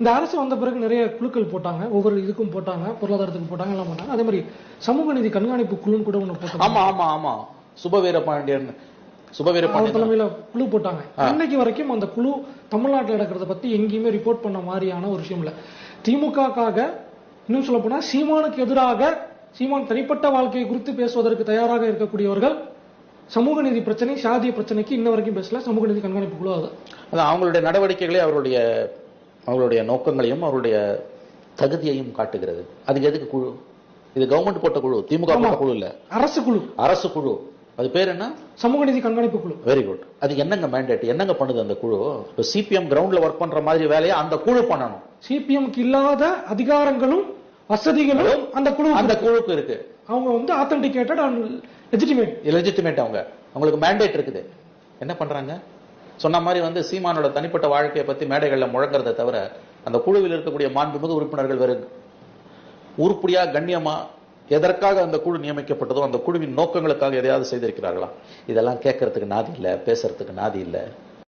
இந்த அரசு வந்த பிறகு நிறைய குழுக்கள் போட்டாங்க. ஒவ்வொரு இதுக்கும் போட்டாங்க. பொருளாதாரத்துக்கு போட்டாங்க. எல்லாம் பண்ணாங்க. அதே மாதிரி சமூக நீதி கண்காணிப்பு குழுன்னு கூட போட்டாங்க ஆமா ஆமா ஆமா. சுபவீர பாண்டியன். சுபவீர பாண்டியன். தலைமையில குழு போட்டாங்க. இன்னைக்கு வரைக்கும் அந்த குழு தமிழ்நாட்டில் நடக்கிறத பத்தி எங்கேயுமே ரிப்போர்ட் பண்ண மாதிரியான ஒரு விஷயம் இல்ல. திமுகக்காக இன்னும் சொல்ல போனா சீமானுக்கு எதிராக சீமான் தனிப்பட்ட வாழ்க்கையை குறித்து பேசுவதற்கு தயாராக இருக்கக்கூடியவர்கள் சமூக நீதி பிரச்சனை சாதிய பிரச்சனைக்கு இன்ன வரைக்கும் பேசல. சமூக நீதி கண்காணிப்பு குழு அது அவங்களுடைய நடவடிக்கைகளே அவருடைய அவங்களுடைய நோக்கங்களையும் அவருடைய தகுதியையும் காட்டுகிறது. அதுக்கு எதுக்கு குழு? இது கவர்மெண்ட் போட்ட குழு திமுக போட்ட குழு இல்ல. அரசு குழு. அரசு குழு. அது பேர் என்ன? சமூக நீதி கண்காணிப்பு குழு. வெரி குட் அது என்னங்க மேண்டேட் என்னங்க பண்ணுது அந்த குழு? இப்போ சிபிஎம் கிரவுண்ட்ல ஒர்க் பண்ற மாதிரி வேலையை அந்த குழு பண்ணணும். சிபிஎம்க்கு இல்லாத அதிகாரங்களும் வசதிகளும் அந்த குழு அந்த குழுக்கு இருக்கு. அவங்க வந்து ஆத்தென்டிகேட்டட் அண்ட் லெஜிட்டிமேட் லெஜிட்டிமேட் அவங்க. அவங்களுக்கு மேண்டேட் இருக்குது. என்ன பண்றாங்க? சொன்ன மாதிரி வந்து சீமானோட தனிப்பட்ட வாழ்க்கையை பத்தி மேடைகளில் முழங்குறதை தவிர அந்த குழுவில் இருக்கக்கூடிய மாண்புமிகு உறுப்பினர்கள் வேறு உருப்படியா கண்ணியமா எதற்காக அந்த குழு நியமிக்கப்பட்டதோ அந்த குழுவின் நோக்கங்களுக்காக எதையாவது செய்திருக்கிறார்களா? இதெல்லாம் கேட்கறதுக்கு நாதி இல்லை பேசுறதுக்கு நாதி இல்லை.